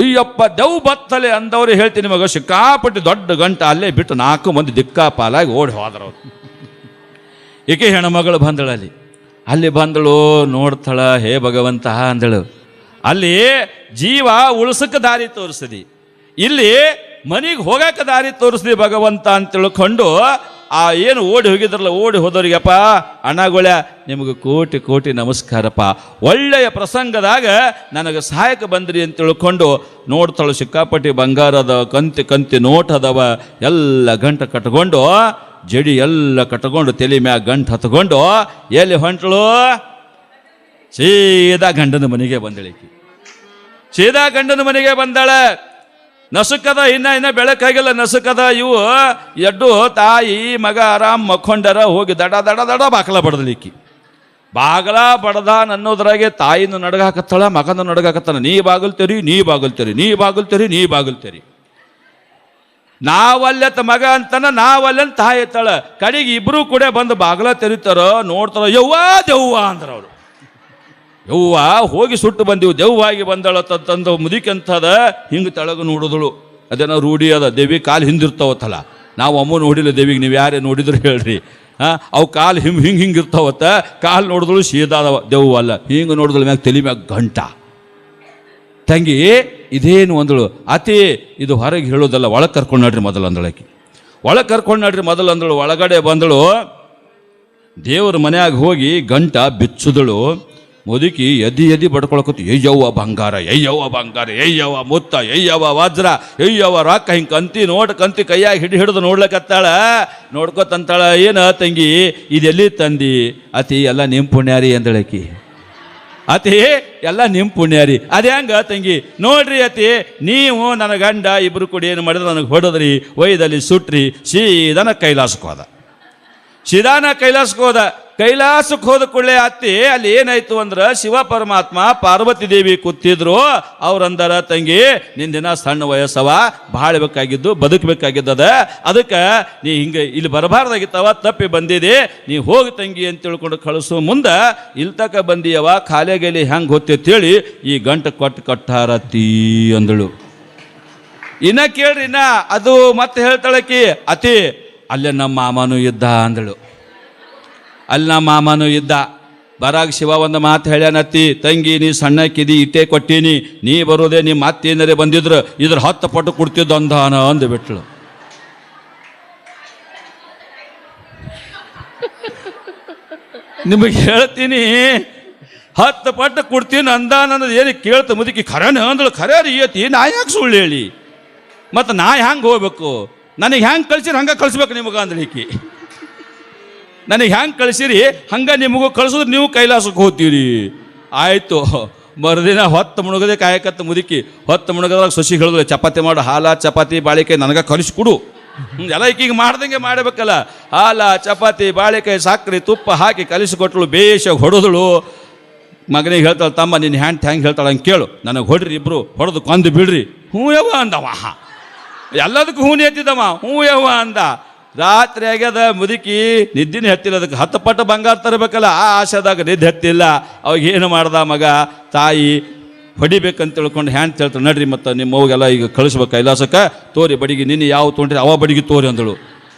Speaker 1: ಅಯ್ಯಪ್ಪ ದೆವ್ ಬತ್ತಲೆ ಅಂದವ್ರು ಹೇಳ್ತೀನಿ ಮಗ, ಸಿಕ್ಕಾಪಟ್ಟಿ ದೊಡ್ಡ ಗಂಟ ಅಲ್ಲೇ ಬಿಟ್ಟು ನಾಲ್ಕು ಮಂದಿ ದಿಕ್ಕಾ ಪಾಲಾಗಿ ಓಡಿ ಹೋದ್ರವ್ರು ಈಕೆ ಹೆಣ್ಮಗಳು ಬಂದಳಲ್ಲಿ. ಅಲ್ಲಿ ಬಂದಳು, ನೋಡ್ತಾಳ, ಹೇ ಭಗವಂತ ಅಂದಳು. ಅಲ್ಲಿ ಜೀವ ಉಳ್ಸಕ್ಕೆ ದಾರಿ ತೋರಿಸಿದಿ. ಇಲ್ಲಿ ಮನೆಗೆ ಹೋಗಕ್ಕೆ ದಾರಿ ತೋರಿಸಿದಿ ಭಗವಂತ ಅಂತ ತಿಳ್ಕೊಂಡು, ಆ ಏನು ಓಡಿ ಹೋಗಿದ್ರಲ್ಲ, ಓಡಿ ಹೋದವ್ರಿಗಪ್ಪ ಅಣ್ಣಗೊಳ ನಿಮಗೆ ಕೋಟಿ ಕೋಟಿ ನಮಸ್ಕಾರಪ್ಪ. ಒಳ್ಳೆಯ ಪ್ರಸಂಗದಾಗ ನನಗೆ ಸಹಾಯಕ ಬಂದ್ರಿ ಅಂತ ತಿಳ್ಕೊಂಡು ನೋಡ್ತಾಳು, ಸಿಕ್ಕಾಪಟ್ಟಿ ಬಂಗಾರದ ಕಂತಿ ಕಂತಿ ನೋಟ್ ಅದಾವ, ಎಲ್ಲ ಗಂಟ ಕಟ್ಕೊಂಡು ಜಡಿ ಎಲ್ಲ ಕಟ್ಕೊಂಡು ತಲೆ ಮ್ಯಾಗ ಗಂಟು ಹತ್ಕೊಂಡು ಎಲ್ಲಿ ಹೊಂಟಳು ಸೀದಾ ಗಂಡನ ಮನೆಗೆ ಬಂದಳಿಕೆ ಸೀದಾ ಗಂಡನ ಮನೆಗೆ ಬಂದಾಳೆ. ನಸುಕದ, ಇನ್ನ ಇನ್ನ ಬೆಳಕಾಗಿಲ್ಲ, ನಸುಕದ ಇವು. ಎಡ್ಡು, ತಾಯಿ, ಮಗ ಆರಾಮ್ ಮಕ್ಕೊಂಡರ ಹೋಗಿ ದಡ ದಡ ದಡ ಬಾಕಲ ಬಡದಲಿಕ್ಕಿ ಬಾಗಲ ಬಡದ ಅನ್ನೋದ್ರಾಗೆ ತಾಯಿನ ನಡಗಾಕತ್ತಾಳ, ಮಗನ ನಡಗಾಕತ್ತಾನ ನೀ ಬಾಗಲ್ತೀರಿ ನೀ ಬಾಗಲ್ತೀರಿ ನೀ ಬಾಗಲ್ತೀರಿ ನೀ ಬಾಗಲ್ತೀರಿ ನಾವಲ್ಲತ್ತ ಮಗ ಅಂತನ ನಾವಲ್ಲಂತ ತಾಯಿ ಎತ್ತಾಳ ಕಡೆಗೆ ಇಬ್ರು ಕೂಡ ಬಂದು ಬಾಗಲ ತೆರಿತಾರ, ನೋಡ್ತಾರ, ಯವ್ವಾ ದೆವ್ವ ಅಂದ್ರ ಅವರು. ಯವ್ವ, ಹೋಗಿ ಸುಟ್ಟು ಬಂದಿವು, ದೆವ್ವಾಗಿ ಬಂದಳ ತಂದು ಮುದಿಕೆಂತದ ಹಿಂಗೆ ತಳಗ ನೋಡಿದಳು. ಅದೇನೋ ರೂಢಿ ಅದ, ದೇವಿ ಕಾಲು ಹಿಂದಿರ್ತಾವತ್ತಲ್ಲ. ನಾವು ಅಮ್ಮ ನೋಡಿಲ್ಲ ದೇವಿಗೆ, ನೀವು ಯಾರೇ ನೋಡಿದ್ರು ಹೇಳ್ರಿ. ಹಾ ಅವು ಕಾಲು ಹಿಂಗೆ ಹಿಂಗೆ ಹಿಂಗೆ ಇರ್ತಾವತ್ತ, ಕಾಲು ನೋಡಿದಳು ಸೀದಾದವ ದೆವ್ವ ಅಲ್ಲ ಹಿಂಗೆ ನೋಡಿದಳು ಮ್ಯಾಗ ತಲೆ ಮ್ಯಾಗ ಗಂಟ. ತಂಗಿ ಇದೇನು ಅಂದಳು, ಅತಿ, ಇದು ಹೊರಗೆ ಹೇಳೋದಲ್ಲ, ಒಳಗೆ ಕರ್ಕೊಂಡು ನಡ್ರಿ ಮೊದಲು ಅಂದಳಕಿ ಒಳಗೆ ಕರ್ಕೊಂಡು ನಡ್ರಿ ಮೊದಲು ಅಂದಳು, ಒಳಗಡೆ ಬಂದಳು. ದೇವ್ರ ಮನೆಯಾಗ ಹೋಗಿ ಗಂಟ ಬಿಚ್ಚುದಳು. ಮುದುಕಿ ಎದಿ ಎದಿ ಬಡ್ಕೊಳಕತ್ತು ಎಯ್ಯವ್ವ ಬಂಗಾರ ಎಯ್ಯವ್ವ ಬಂಗಾರ ಎಯ್ಯವ್ವ ಮುತ್ತ ಎಯ್ಯವ್ವ ವಜ್ರ ಎಯ್ಯವ್ವ ರೊಕ್ಕ ಹಿಂಗೆ ಕಂತಿ ನೋಡ್, ಕಂತಿ ಕೈಯಾಗಿ ಹಿಡಿ ಹಿಡಿದು ನೋಡ್ಲಕತ್ತಾಳ. ನೋಡ್ಕೊತಂತಾಳ, ಏನು ತಂಗಿ, ಇದೆಲ್ಲಿ ತಂದಿ? ಅತಿ, ಎಲ್ಲ ನಿಮ್ಮ ಪುಣ್ಯಾರಿ ಅಂದಳಕಿ ಅತಿ, ಎಲ್ಲ ನಿಮ್ಮ ಪುಣ್ಯ ರೀ. ಅದೇ ಹಂಗ ತಂಗಿ, ನೋಡ್ರಿ ಅತಿ, ನೀವು ನನ್ನ ಗಂಡ, ಇಬ್ರು ಕೂಡಿ ಏನು ಮಾಡಿದ್ರೆ ನನಗೆ ಹೊಡೆದ್ರಿ ವೈದಲ್ಲಿ ಸುಟ್ರಿ ಸೀದನ ಕೈಲಾಸಕ್ಕೆ ಹೋದ. ಸೀದಾನ ಕೈಲಾಸಕ್ಕೆ ಹೋದ. ಕೈಲಾಸಕ್ಕೆ ಹೋದ ಕೂಡಲೇ ಅತ್ತಿ, ಅಲ್ಲಿ ಏನಾಯ್ತು ಅಂದ್ರೆ ಶಿವ ಪರಮಾತ್ಮ ಪಾರ್ವತಿ ದೇವಿ ಕೂತಿದ್ರು. ಅವ್ರಂದರ, ತಂಗಿ ನಿಂದಿನ ಸಣ್ಣ ವಯಸ್ಸವ, ಬಾಳ್ಬೇಕಾಗಿದ್ದು, ಬದುಕಬೇಕಾಗಿದ್ದದ. ಅದಕ್ಕೆ ನೀ ಹಿಂಗೆ ಇಲ್ಲಿ ಬರಬಾರ್ದಾಗಿತ್ತವ, ತಪ್ಪಿ ಬಂದಿದೆ. ನೀ ಹೋಗಿ ತಂಗಿ ಅಂತ ತಿಳ್ಕೊಂಡು ಕಳಿಸು. ಮುಂದೆ ಇಲ್ಲಿ ತಕ ಬಂದಿಯವ ಕಾಲೆಗೆಲಿ ಹೆಂಗೆ ಗೊತ್ತೇಳಿ ಈ ಗಂಟು ಕೊಟ್ಟು ಕಟ್ಟಾರತ್ತಿ ಅಂದಳು. ಇನ್ನ ಕೇಳ್ರಿ ಇನ್ನ, ಅದು ಮತ್ತೆ ಹೇಳ್ತಾಳಕಿ, ಅತಿ, ಅಲ್ಲೇ ನಮ್ಮ ಮಾಮನು ಇದ್ದ ಅಂದಳು. ಅಲ್ಲಿ ನಮ್ಮ ಮಾಮನು ಇದ್ದ. ಬರಾಗ ಶಿವ ಒಂದು ಮಾತು ಹೇಳ್ಯಾನತ್ತಿ, ತಂಗಿ, ನೀ ಸಣ್ಣಕ್ಕಿದಿ, ಇಟ್ಟೆ ಕೊಟ್ಟೀನಿ, ನೀ ಬರೋದೇ ನಿಮ್ಮ ಮತ್ತೇನರೇ ಬಂದಿದ್ರು, ಇದ್ರ ಹತ್ತು ಪಟ್ಟು ಕೊಡ್ತಿದ್ದು ಅಂದಾನ ಅಂದು ಬಿಟ್ಳು ನಿಮಗೆ ಹೇಳ್ತೀನಿ, ಹತ್ತು ಪಟ್ಟು ಕೊಡ್ತೀನಿ ಅಂದಾನ ಅನ್ನೋದು ಏನು ಕೇಳ್ತ ಮುದುಕಿ, ಖರೇನ? ಅಂದಳು ಖರೇ ರೀ ಐತಿ ನಾ ಯಾಕೆ ಸುಳ್ಳು ಹೇಳಿ. ಮತ್ತು ನಾ ಹ್ಯಾಂಗೆ ಹೋಗ್ಬೇಕು? ನನಗೆ ಹ್ಯಾಂಗೆ ಕಳ್ಸಿರಿ ಹಂಗೆ ಕಳಿಸ್ಬೇಕು ನಿಮಗೆ? ಅಂದಳಿಕಿ ನನಗೆ ಹೆಂಗೆ ಕಳಿಸಿರಿ? ಹಂಗೆ ನಿಮಗೂ ಕಳಿಸಿದ್ರೆ ನೀವು ಕೈಲಾಸಕ್ಕೆ ಹೋಗ್ತೀರಿ. ಆಯಿತು. ಮರುದಿನ ಹೊತ್ತು ಮುಳುಗದೆ ಕಾಯಕತ್ತ ಮುದುಕಿ, ಹೊತ್ತು ಮುಳುಗದಾಗ ಸೊಸಿ ಹೇಳಿದ್ರೆ ಚಪಾತಿ ಮಾಡು, ಹಾಲ, ಚಪಾತಿ ಬಾಳಿಕೆ ನನಗೆ ಕಲಿಸ್ಕೊಡು ಕೊಡು ಎಲ್ಲ ಈಗೀಗ ಮಾಡ್ದಂಗೆ ಮಾಡಬೇಕಲ್ಲ. ಹಾಲ, ಚಪಾತಿ, ಬಾಳೆಕಾಯಿ ಸಕ್ಕರೆ ತುಪ್ಪ ಹಾಕಿ ಕಲಿಸಿಕೊಟ್ಳು, ಬೇಷ ಹೊಡೆದಳು. ಮಗನಿಗೆ ಹೇಳ್ತಾಳೆ, ತಮ್ಮ, ನಿನ್ನ ಹ್ಯಾಂಡ್ ಹ್ಯಾಂಗೆ ಹೇಳ್ತಾಳೆ ಹಂಗೆ ಕೇಳು. ನನಗೆ ಹೊಡ್ರಿ ಇಬ್ಬರು ಹೊಡೆದು ಕೊಂದು ಬಿಡ್ರಿ. ಹ್ಞೂ ಯವ್ವ ಅಂದವ. ಎಲ್ಲದಕ್ಕೂ ಹ್ಞೂ ಎತ್ತಿದ್ದವ. ಹ್ಞೂ ಯವ್ವ ಅಂದ. ರಾತ್ರಿ ಆಗ್ಯದ, ಮುದುಕಿ ನಿದ್ದಿನ ಹತ್ತಿಲ್ಲ ಅದಕ್ಕೆ ಹತ್ತು ಪಟ್ಟು ಬಂಗಾರ ತರಬೇಕಲ್ಲ, ಆ ಆಶಾದಾಗ ನಿದ್ದೆ ಹತ್ತಿಲ್ಲ ಅವಾಗ ಏನು ಮಾಡ್ದ ಮಗ? ತಾಯಿ, ಹೊಡಿಬೇಕಂತ ತಿಳ್ಕೊಂಡು ಹ್ಯಾಂಡ್ ಹೇಳ್ತಾಳೆ ನಡ್ರಿ ಮತ್ತು, ನಿಮ್ಮ ಅವ್ಗೆಲ್ಲ ಈಗ ಕಳಿಸ್ಬೇಕು. ಕೈಲಾಸಕ್ಕೆ, ತೋರಿ, ಬಡಿಗೆ ನಿನ್ನೆ ಯಾವ ತೊಗೊಂಡ್ರಿ? ಅವ ಬಡಿಗೆ ತೋರಿ ಅಂದಳು.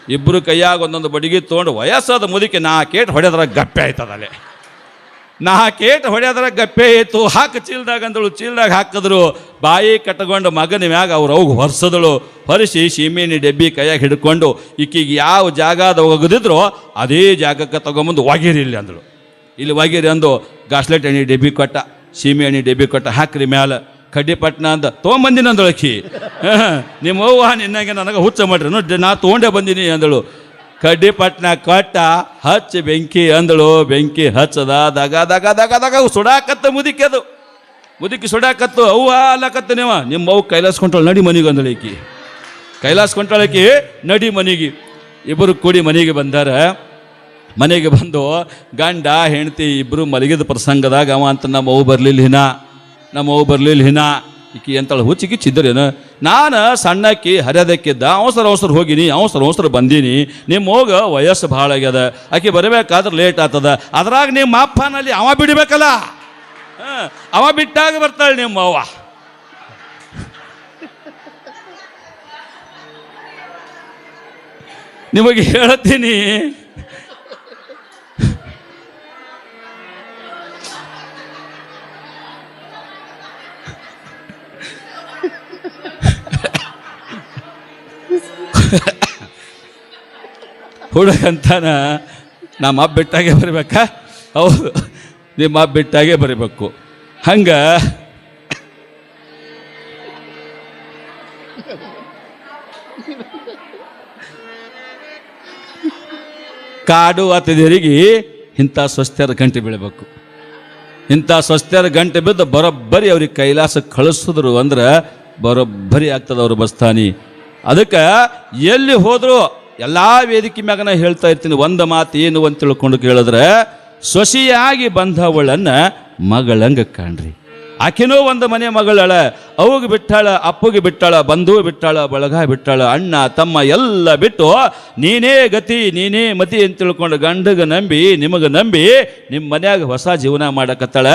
Speaker 1: ಇಬ್ಬರು ಕೈಯಾಗ ಒಂದೊಂದು ಬಡಿಗೆ ತೊಗೊಂಡು, ವಯಸ್ಸಾದ ಮುದುಕಿ ನಾ ಕೇಟ್ ಹೊಡೆದ್ರೆ ಗಪ್ಪೆ ಆಯ್ತದಲ್ಲೇ ನಾ ಕೇಟ ಹೊಡೆಯೋದ್ರ ಗಪ್ಪೆ ಇತ್ತು ಹಾಕ ಚೀಲ್ದಾಗ ಅಂದಳು ಚೀಲ್ದಾಗ ಹಾಕಿದ್ರು, ಬಾಯಿ ಕಟ್ಕೊಂಡು ಮಗನ ಮ್ಯಾಗ ಅವ್ರು ಅವು ಹೊರಿಸಿದಳು. ಹೊರಿಸಿ ಸೀಮೆನಿ ಡಬ್ಬಿ ಕೈಯಾಗ ಹಿಡ್ಕೊಂಡು ಈಕಿಗೆ ಯಾವ ಜಾಗದ ಒಗದಿದ್ರೋ ಅದೇ ಜಾಗಕ್ಕೆ ತಗೊಂಬಂದು ಒಗಿರಿ ಇಲ್ಲಿ ಅಂದಳು. ಇಲ್ಲಿ ಒಗಿರಿ ಅಂದು, ಗಾಸ್ಲೆಟ್ ಎಣ್ಣೆ ಡಬ್ಬಿ ಕೊಟ್ಟ ಸೀಮೆ ಎಣ್ಣೆ ಡಬ್ಬಿ ಕೊಟ್ಟ, ಹಾಕ್ರಿ ಮ್ಯಾಲ. ಕಡ್ಡಿಪಟ್ಟಣ ಅಂದ ತೊಗೊಂಬಂದಿನ ಅಂದಳು ಅಕ್ಕಿ ನಿಮ್ಮ ಅವ್ವ ನಿನ್ನಾಗೆ ನನಗೆ ಹುಚ್ಚ ಮಾಡ್ರಿ, ನೋಡಿ ನಾ ತೊಗೊಂಡೇ ಬಂದೀನಿ ಅಂದಳು. ಕಡ್ಡಿ ಪಟ್ನ ಕಟ್ಟ ಹಚ್ಚಿ ಬೆಂಕಿ ಅಂದಳು, ಬೆಂಕಿ ಹಚ್ಚದ, ದಗ ದಗ ದಗ ದಗ, ಸುಡಾಕತ್ತ ಮುದಿಕೆ ಅದು ಮುದುಕಿ ಸುಡಾಕತ್ತು, ಅವ್ವ ಅಲ್ಲಕತ್ತ ನೀವ. ನಿಮ್ಮ ಅವ್ವ ಕೈಲಾಸ್ಕೊಂಟಾಳ ನಡಿ ಮನೆಗೆ ಅಂದಳು ಈಕಿ. ಕೈಲಾಸ್ಕೊಂಟಾಳಕಿ ನಡಿ ಮನೆಗೆ. ಇಬ್ಬರು ಕೂಡಿ ಮನೆಗೆ ಬಂದಾರ. ಮನೆಗೆ ಬಂದು ಗಂಡ, ಹೆಂಡತಿ ಇಬ್ಬರು ಮಲಗಿದ ಪ್ರಸಂಗದಾಗ ಅವ ಅಂತ ನಮ್ಮ ಅವು ಬರಲಿಲ್ಲ ಹಿನ. ನಮ್ಮ ಅವು ಬರಲಿಲ್ಲ ಹಿನ. ಈಕಿ ಅಂತಳ ಹುಚ್ಚಿಗೆ ಚಿದ್ದರೇನು ನಾನು ಸಣ್ಣಕ್ಕಿ ಹರಿಯೋದಕ್ಕಿದ್ದ ಅವಸರ ಅವಸರ ಹೋಗಿನಿ, ಅವಸರ ಅವಸರ ಬಂದೀನಿ. ನಿಮ್ಮ ಹೋಗ ವಯಸ್ಸು ಭಾಳ ಆಗ್ಯದ. ಆಕೆ ಬರಬೇಕಾದ್ರೆ ಲೇಟ್ ಆಗ್ತದ. ಅದ್ರಾಗ ನಿಮ್ಮ ಅಪ್ಪನಲ್ಲಿ ಅವ ಬಿಡಬೇಕಲ್ಲ? ಅವ ಬಿಟ್ಟಾಗ ಬರ್ತಾಳೆ ನಿಮ್ಮ ಅವ್ವ. ನಿಮಗೆ ಹೇಳ್ತೀನಿ ಹುಡುಗ ಅಂತಾನ ನಮ್ಮ ಅಪ್ಪ ಬಿಟ್ಟಾಗೆ ಬರಬೇಕಾ? ಹೌದು. ನಿಮ್ಮ ಅಪ್ಪ ಬಿಟ್ಟಾಗೆ ಬರಬೇಕು. ಹಂಗ? ಕಾಡು ಅತಿಥಿಯರಿಗೆ ಇಂಥ ಸ್ವಸ್ಥರ ಗಂಟೆ ಬೀಳಬೇಕು. ಇಂಥ ಸ್ವಸ್ಥರ ಗಂಟೆ ಬಿದ್ದು ಬರೋಬ್ಬರಿ ಅವ್ರಿಗೆ ಕೈಲಾಸ ಕಳಿಸಿದ್ರು ಅಂದ್ರೆ ಬರೋಬ್ಬರಿ ಆಗ್ತದೆ ಅವ್ರ ಬಸ್ತಾನಿ. ಅದಕ್ಕೆ ಎಲ್ಲಿ ಹೋದ್ರು ಎಲ್ಲ ವೇದಿಕೆ ಮ್ಯಾಗ ಹೇಳ್ತಾ ಇರ್ತೀನಿ, ಒಂದು ಮಾತು ಏನು ಅಂತ ತಿಳ್ಕೊಂಡು ಕೇಳಿದ್ರೆ, ಸೊಸಿಯಾಗಿ ಬಂದವಳನ್ನು ಮಗಳಂಗ ಕಾಣ್ರಿ. ಆಕೆನೂ ಒಂದು ಮನೆ ಮಗಳಳ, ಅವಾಗ ಬಿಟ್ಟಾಳ, ಅಪ್ಪಗೆ ಬಿಟ್ಟಾಳ ಬಂಧು ಬಿಟ್ಟಾಳ, ಬಳಗ ಬಿಟ್ಟಾಳ, ಅಣ್ಣ, ತಮ್ಮ ಎಲ್ಲ ಬಿಟ್ಟು ನೀನೇ ಗತಿ, ನೀನೇ ಮತಿ ಅಂತ ತಿಳ್ಕೊಂಡು ಗಂಡಗ ನಂಬಿ, ನಿಮಗೆ ನಂಬಿ ನಿಮ್ಮ ಮನ್ಯಾಗ ಹೊಸ ಜೀವನ ಮಾಡಕತ್ತಾಳ.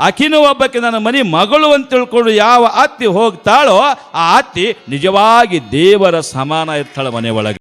Speaker 1: ಆಕಿನೂ ಒಬ್ಬಕ್ಕೆ ನನ್ನ ಮನೆ ಮಗಳು ಅಂತ ತಿಳ್ಕೊಂಡು ಯಾವ ಅತ್ತಿ ಹೋಗ್ತಾಳೋ, ಆ ಅತ್ತಿ ನಿಜವಾಗಿ ದೇವರ ಸಮಾನ ಇರ್ತಾಳ ಮನೆ ಒಳಗೆ.